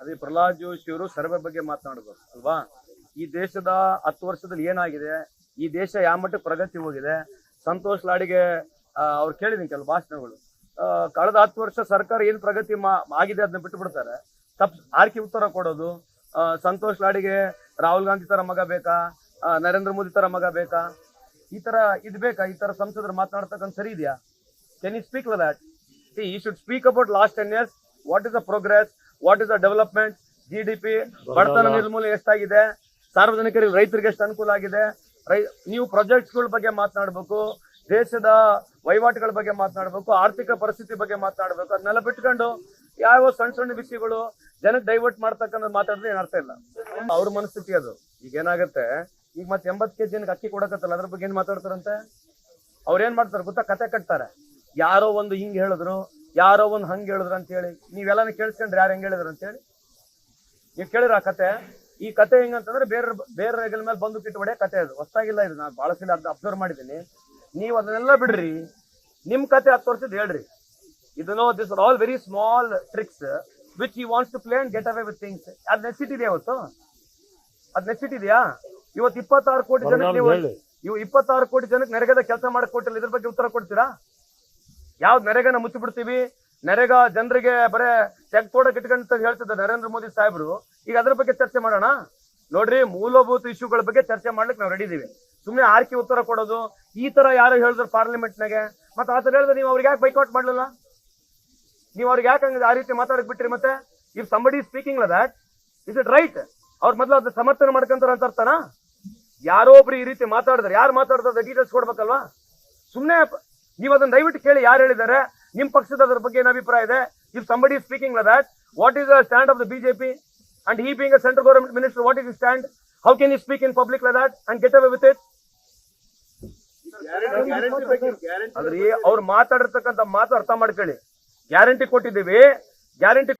ಅದೇ ಪ್ರಹ್ಲಾದ್ ಜೋಶಿ ಅವರು ಸರ್ವೆ ಬಗ್ಗೆ ಮಾತನಾಡಬೇಕು ಅಲ್ವಾ? ಈ ದೇಶದ ಹತ್ತು ವರ್ಷದಲ್ಲಿ ಏನಾಗಿದೆ? ಈ ದೇಶ ಯಾವ ಮಟ್ಟಕ್ಕೆ ಪ್ರಗತಿ ಹೋಗಿದೆ? ಸಂತೋಷ್ ಲಾಡಿಗೆ ಅವ್ರು ಕೇಳಿದೀನಿ ಕೆಲವು ಭಾಷಣಗಳು. ಕಳೆದ ಹತ್ತು ವರ್ಷ ಸರ್ಕಾರ ಏನು ಪ್ರಗತಿ ಮಾ- ಆಗಿದೆ ಅದನ್ನ ಬಿಟ್ಟು ಬಿಡ್ತಾರೆ? ತಪ್, ಆರ್ಕಿ ಉತ್ತರ ಕೊಡೋದು? ಸಂತೋಷ್ ಲಾಡಿಗೆ ರಾಹುಲ್ ಗಾಂಧಿ ತರ ಮಗ ಬೇಕಾ? ನರೇಂದ್ರ ಮೋದಿ ತರ ಮಗ ಬೇಕಾ? ಈ ತರ ಇದು ಬೇಕಾ? ಈ ತರ ಸಂಸದರು ಮಾತನಾಡ್ತಕ್ಕಂಥ ಸರಿ ಇದೆಯಾ? Can you speak that see you should speak about last ten years what is the progress what is the development G D P ಬಡತನ ನಿರ್ಮೂಲನೆ ಎಷ್ಟಾಗಿದೆ? ಸಾರ್ವಜನಿಕರಿಗೆ ರೈತರಿಗೆ ಎಷ್ಟು ಅನುಕೂಲ ಆಗಿದೆ? ರೈ ನೀವು ಪ್ರಾಜೆಕ್ಟ್ಸ್ಗಳ ಬಗ್ಗೆ ಮಾತನಾಡಬೇಕು ದೇಶದ ವಹಿವಾಟುಗಳ ಬಗ್ಗೆ ಮಾತನಾಡಬೇಕು ಆರ್ಥಿಕ ಪರಿಸ್ಥಿತಿ ಬಗ್ಗೆ ಮಾತನಾಡಬೇಕು ಅದನ್ನೆಲ್ಲ ಬಿಟ್ಕೊಂಡು ಯಾವ ಸಣ್ಣ ಸಣ್ಣ ವಿಷಯಗಳು ಜನಕ್ಕೆ ಡೈವರ್ಟ್ ಮಾಡ್ತಕ್ಕಂಥ ಮಾತಾಡಿದ್ರೆ ಏನು ಅರ್ಥ ಇಲ್ಲ. ಅವ್ರ ಮನಸ್ಥಿತಿ ಅದು. ಈಗ ಏನಾಗುತ್ತೆ? ಈಗ ಮತ್ತೆ ಎಂಬತ್ತು ಕೆ ಜಿನ ಅಕ್ಕಿ ಕೊಡಕತ್ತಲ್ಲ ಅದ್ರ ಬಗ್ಗೆ ಏನ್ ಮಾತಾಡ್ತಾರಂತೆ? ಅವ್ರ ಏನು ಮಾಡ್ತಾರೆ ಗೊತ್ತಾ? ಕತೆ ಕಟ್ತಾರೆ. ಯಾರೋ ಒಂದು ಹಿಂಗ್ ಹೇಳಿದ್ರು ಯಾರೋ ಒಂದು ಹಂಗೆ ಹೇಳಿದ್ರು ಅಂತ ಹೇಳಿ ನೀವೆಲ್ಲಾನು ಕೇಳಿಸ್ಕೊಂಡ್ರೆ ಯಾರು ಹೆಂಗ್ ಹೇಳಿದ್ರು ಅಂತ ಹೇಳಿ. ನೀವು ಕೇಳಿರ ಆ ಕತೆ ಈ ಕತೆ ಹೆಂಗಂತಂದ್ರೆ ಬೇರೆ ಬೇರೆ ರೇಗಲ್ ಮೇಲೆ ಬಂದು ಕಿಟ್ಟು ಹೊಡೆ ಕತೆ ಅದು. ಹೊಸ್ತಾಗಿಲ್ಲ ಇದು ನಾನು ಬಹಳ ಸಲ ಅದನ್ನ ಅಬ್ಸರ್ವ್ ಮಾಡಿದ್ದೀನಿ. ನೀವು ಅದನ್ನೆಲ್ಲ ಬಿಡ್ರಿ ನಿಮ್ ಕತೆ ಹತ್ತು ವರ್ಷದ ಹೇಳ್ರಿ. ಇದನ್ನು this are all very small tricks which you wants to play and get away with things ಅದ್ ನೆಸಿಟಿದೆಯಾ ಇವತ್ತು? ಅದ್ ನೆಸಿಟಿದೆಯಾ ಇವತ್ತು ಇಪ್ಪತ್ತಾರು ಕೋಟಿ ಜನಕ್ಕೆ ನೀವು ಇವು ಇಪ್ಪತ್ತಾರು ಕೋಟಿ ಜನಕ್ಕೆ ನೆರೆಗದ ಕೆಲಸ ಮಾಡಕ್ ಕೊಟ್ಟಿಲ್ಲ ಇದ್ರ ಬಗ್ಗೆ ಉತ್ತರ ಕೊಡ್ತೀರಾ? ಯಾವ್ದು ನರೇಗಾನ ಮುಚ್ಚಿಬಿಡ್ತೀವಿ ನರೇಗಾ ಜನರಿಗೆ ಬರೇ ಚೆಕ್ ಕೊಡಕ್ ಇಟ್ಕೊಂತ ಹೇಳ್ತಿದ್ದ ನರೇಂದ್ರ ಮೋದಿ ಸಾಹೇಬ್ರು. ಈಗ ಅದ್ರ ಬಗ್ಗೆ ಚರ್ಚೆ ಮಾಡೋಣ? ನೋಡ್ರಿ, ಮೂಲಭೂತ ಇಶ್ಯೂಗಳ ಬಗ್ಗೆ ಚರ್ಚೆ ಮಾಡ್ಲಿಕ್ಕೆ ನಾವು ರೆಡಿ ಸುಮ್ನೆ ಆರ್ಕಿ ಉತ್ತರ ಕೊಡೋದು, ಈ ತರ ಯಾರು ಹೇಳಿದ್ರು ಪಾರ್ಲಿಮೆಂಟ್ ನಾಗೆ ಮತ್ತೆ ಆತರ ಹೇಳಿದ್ರೆ ನೀವು ಅವ್ರಿಗೆ ಯಾಕೆ ಬೈಕೌಟ್ ಮಾಡ್ಲಿಲ್ಲ? ನೀವು ಅವ್ರಿಗೆ ಯಾಕೆ ಹಂಗ ಆ ರೀತಿ ಮಾತಾಡಕ್ ಬಿಟ್ರಿ ಮತ್ತೆ? If somebody speaking that is it right ಅವ್ರ ಮೊದ್ಲು ಅದ್ ಸಮರ್ಥನೆ ಮಾಡ್ಕೊಂತಾರ ಅಂತ ಅರ್ಥನಾ? ಯಾರೋ ಒಬ್ರು ಈ ರೀತಿ ಮಾತಾಡಿದ್ರೆ. ಯಾರು ಮಾತಾಡ್ತಾರೆ ಡೀಟೇಲ್ಸ್ ಕೊಡ್ಬೇಕಲ್ವಾ? ಸುಮ್ನೆ ಪ- ನೀವು ಅದನ್ನ ದಯವಿಟ್ಟು ಕೇಳಿ ಯಾರು ಹೇಳಿದ್ದಾರೆ? ನಿಮ್ಮ ಪಕ್ಷದ ಅದರ ಬಗ್ಗೆ ಏನು ಅಭಿಪ್ರಾಯ ಇದೆ? If somebody speaking that what is the stand of the BJP and he being a central government minister what is stand how can you speak in public like that and get away with it ಅದ್ರಿ ಅವ್ರು ಮಾತಾಡಿರ್ತಕ್ಕಂಥ ಮಾತು ಅರ್ಥ ಮಾಡ್ಕೊಳ್ಳಿ. Guarantee ಕೊಟ್ಟಿದ್ದೀವಿ. Guarantee